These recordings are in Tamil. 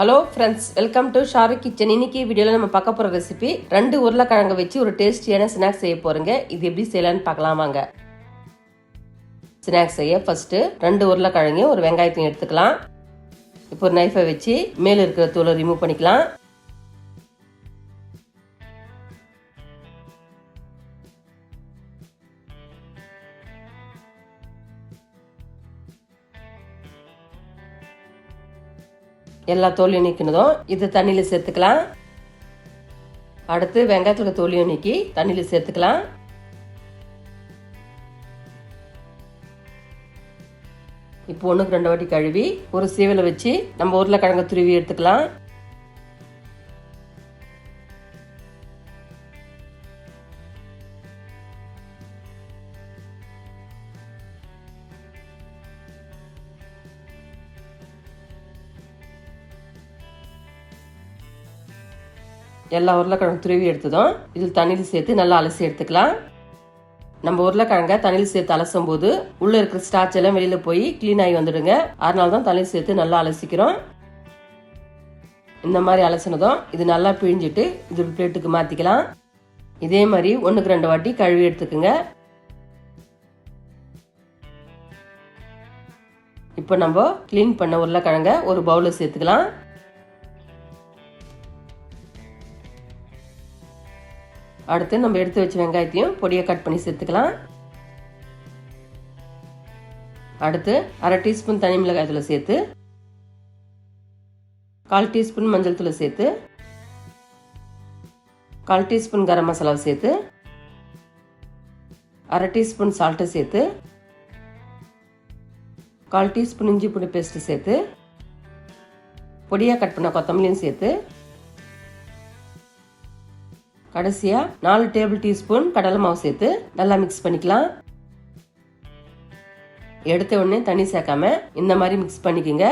Hello friends welcome to Sharu kitchen இன்னைக்கு வீடியோவில் நம்ம பார்க்க போகிற ரெசிபி ரெண்டு உருளைக்கிழங்கு வச்சு ஒரு டேஸ்டியான ஸ்நாக்ஸ் செய்ய போகிறோங்க இது எப்படி செய்யலான்னு பார்க்கலாம் வாங்க. ஸ்நாக்ஸ் செய்ய ஃபஸ்ட்டு ரெண்டு உருளைக்கிழங்கையும் ஒரு வெங்காயத்தையும் எடுத்துக்கலாம். இப்போ ஒரு நைஃபை வச்சு மேலே இருக்கிற தூளை ரிமூவ் பண்ணிக்கலாம். எல்லா தோலையும் நீக்கினதும் இது தண்ணியில் சேர்த்துக்கலாம். அடுத்து வெங்காயத்தில் தோலையும் நீக்கி தண்ணியில் சேர்த்துக்கலாம். இப்போ ஒன்றுக்கு ரெண்டு வாட்டி கழுவி ஒரு சீவலை வச்சு நம்ம உருளைக்கிழங்கு துருவி எடுத்துக்கலாம். எல்லா உருளைக்கிழங்கு துருவி எடுத்ததும் இதில் தண்ணியில் சேர்த்து நல்லா அலசி எடுத்துக்கலாம். நம்ம உருளைக்கிழங்க தண்ணியில் சேர்த்து அலசும் போது உள்ளே இருக்கிற ஸ்டார்ச் எல்லாம் வெளியில் போய் க்ளீன் ஆகி வந்துடுங்க. அதனால தான் தண்ணியில் சேர்த்து நல்லா அலசிக்கிறோம். இந்த மாதிரி அலசினதும் இது நல்லா பிழிஞ்சிட்டு இது பிளேட்டுக்கு மாற்றிக்கலாம் இதே மாதிரி ஒன்றுக்கு ரெண்டு வாட்டி கழுவி எடுத்துக்கோங்க. இப்போ நம்ம க்ளீன் பண்ண உருளைக்கிழங்க ஒரு பவுலில் சேர்த்துக்கலாம். அடுத்து நம்ம எடுத்து வச்ச வெங்காயத்தையும் பொடியை கட் பண்ணி சேர்த்துக்கலாம். அடுத்து அரை டீஸ்பூன் தனி மிளகாய் சேர்த்து கால் டீஸ்பூன் மஞ்சள் தூள் சேர்த்து கால் டீஸ்பூன் கரம் மசாலாவை சேர்த்து அரை டீஸ்பூன் சால்ட்டை சேர்த்து கால் டீஸ்பூன் இஞ்சி பூண்டு பேஸ்ட்டு சேர்த்து பொடியாக கட் பண்ண கொத்தமல்லியும் சேர்த்து கடைசியாக நாலு டேபிள் டீஸ்பூன் கடலை மாவு சேர்த்து நல்லா மிக்ஸ் பண்ணிக்கலாம். எடுத்த உடனே தண்ணி சேர்க்காம இந்த மாதிரி மிக்ஸ் பண்ணிக்கோங்க.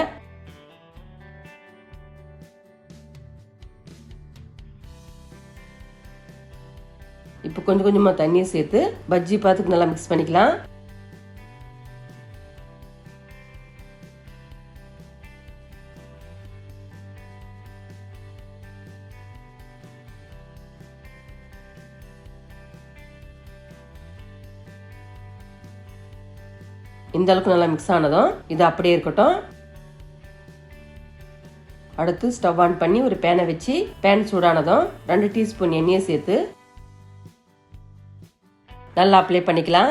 இப்போ கொஞ்சம் கொஞ்சமாக தண்ணியை சேர்த்து பஜ்ஜி பாத்துக்கு நல்லா மிக்ஸ் பண்ணிக்கலாம். இந்த அளவுக்கு நல்லா மிக்ஸ் ஆனதும் இது அப்படியே இருக்கட்டும். அடுத்து ஸ்டவ் ஆன் பண்ணி ஒரு பேனை வச்சு பேன் சூடானதும் ரெண்டு டீஸ்பூன் எண்ணெயை சேர்த்து நல்லா அப்ளை பண்ணிக்கலாம்.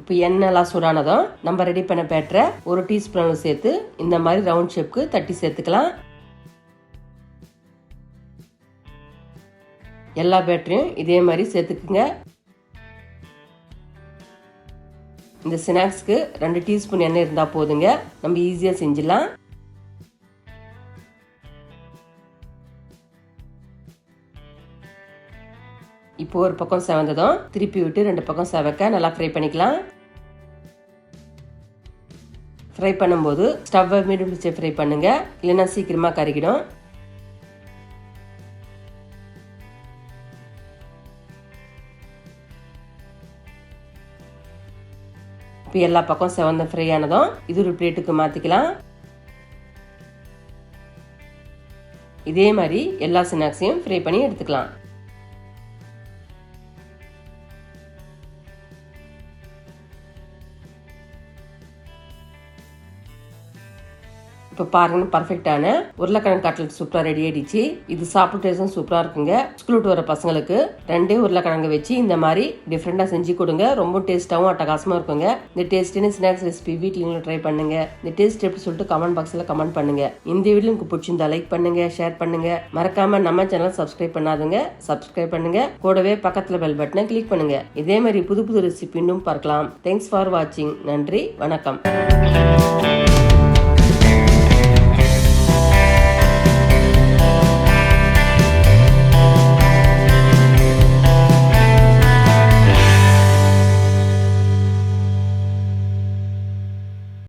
இப்போ எண்ணெய்லாம் சூடானதும் நம்ம ரெடி பண்ண பேட்டரை ஒரு டீஸ்பூன் சேர்த்து இந்த மாதிரி ரவுண்ட் ஷேப்க்கு தட்டி சேர்த்துக்கலாம். எல்லா பேட்டரியும் இதே மாதிரி சேர்த்துக்குங்க. இந்த ஸ்நாக்ஸ்க்கு ரெண்டு டீஸ்பூன் எண்ணெய் இருந்தால் போதுங்க. நம்ம ஈஸியாக செஞ்சிடலாம். இப்போ ஒரு பக்கம் செவந்ததும் திருப்பி விட்டு ரெண்டு பக்கம் செவக்க நல்லா ஃப்ரை பண்ணிக்கலாம். ஃப்ரை பண்ணும்போது ஸ்டவ்வை மீடியம் வச்சு ஃப்ரை பண்ணுங்கள் இல்லைன்னா சீக்கிரமாக கருகிடும். இப்போ எல்லா பக்கம் செவந்த ஃப்ரை ஆனதும் இது ஒரு பிளேட்டுக்கு மாற்றிக்கலாம் இதே மாதிரி எல்லா ஸ்நாக்ஸையும் ஃப்ரை பண்ணி எடுத்துக்கலாம். இப்போ பாருங்க பர்ஃபெக்டான உருளைக்கிழங்கு கட்லட் சூப்பராக ரெடி ஆயிடுச்சு. இது சாப்பிட்டு சூப்பராக இருக்குங்க. ஸ்கூல் விட்டு வர பசங்களுக்கு ரெண்டே உருளைக்கிழங்கு வச்சு இந்த மாதிரி டிஃப்ரெண்டாக செஞ்சு கொடுங்க. ரொம்ப டேஸ்ட்டாகவும் அட்டகாசமாக இருக்குங்க. இந்த டேஸ்டின ஸ்நாக்ஸ் ரெசிபி வீட்டில் ட்ரை பண்ணுங்க. இந்த டேஸ்ட் எப்படி சொல்லிட்டு கமெண்ட் பாக்ஸில் கமெண்ட் பண்ணுங்க. இந்த வீடியோ உங்களுக்கு பிடிச்சிருந்தா லைக் பண்ணுங்க ஷேர் பண்ணுங்க. மறக்காம நம்ம சேனல் சப்ஸ்கிரைப் பண்ணாதுங்க. சப்ஸ்கிரைப் பண்ணுங்க. கூடவே பக்கத்தில் பெல் பட்டனை கிளிக் பண்ணுங்க. இதே மாதிரி புது புது ரெசிபி இன்னும் பார்க்கலாம். தேங்க்ஸ் ஃபார் வாட்சிங் நன்றி வணக்கம்.